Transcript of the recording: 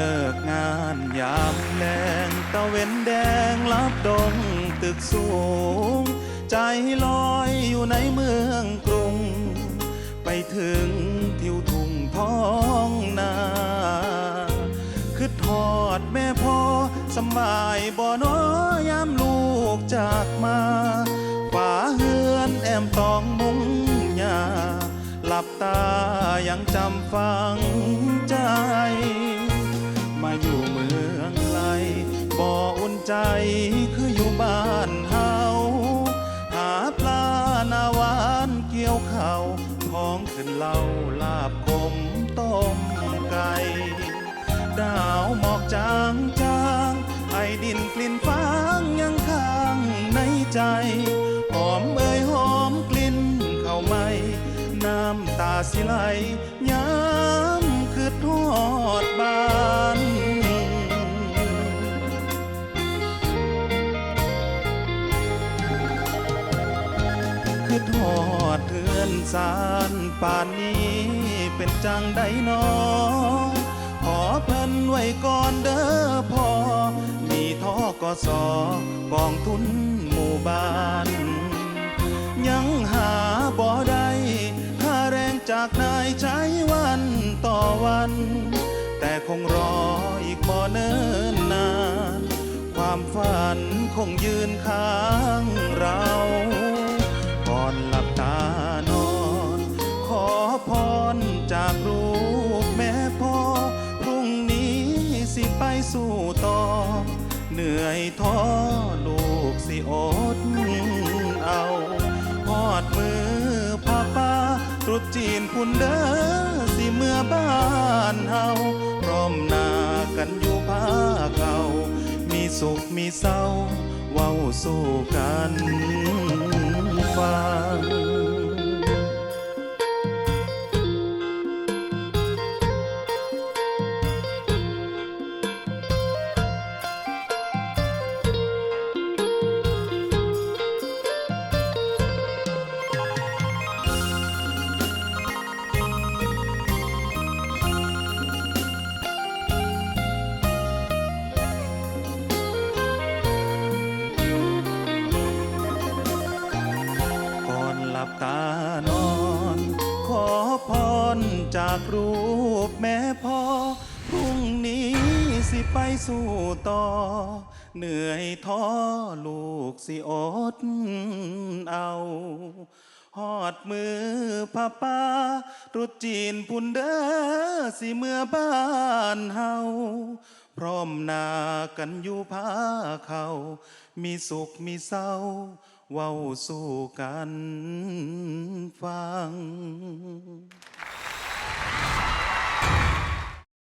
เลิกงานยามแรงตะเวนแดงรับดงตึกสูง ใจลอยอยู่ในเมืองกรุง ไปถึงทิวทุ่งท้องนาคือทอดแม่พ่อสบายบ่อน้อยามลูกจากมาฝาเฮือนแอมตองมุงยาหลับตายังจำฟังใจ ใจคืออยู่บ้านเฮาหาปลาหนาวานเกี่ยวเขาวของขึ้นเหล่าลาบขมต้มไก่ดาวหมอกจางจางไอดินกลิ่นฟางยังค้างในใจหอมเอ่ยหอมกลิ่นเข้าไหมน้ำตาสิไหลย้ำ คือทอดเทือนสารป่านนี้เป็นจังใดนอขอเพิ่นไว้ก่อนเด้อพ่อมีท่อกสอกองทุนหมู่บ้าน ยังหาบ่ได้ค่าแรงจากนายใช้วันต่อวัน แต่คงรออีกบ่เนิ่นนาน ความฝันคงยืนข้างเรา เหนื่อยท้อลูกสิอดเอาพอดมือพ่อป้าตรุษจีนพุ่นเด้อสิเมื่อบ้านเฮาพร้อมหน้ากันอยู่ผ้าเก่า มีสุขมีเศร้าเว้าสู้กันฟัง ลับตานอน ขอพรจากรูปแม่พ่อพรุ่งนี้สิไปสู่ต่อ เหนื่อยท้อลูกสิอดเอาหอดมือพ่อป้าตรุษจีนพุ่นเด้อสิเมื่อบ้านเฮาพร้อมหน้ากันอยู่ผ้าเขา มีสุขมีเศร้า เว้าสู้กันฟัง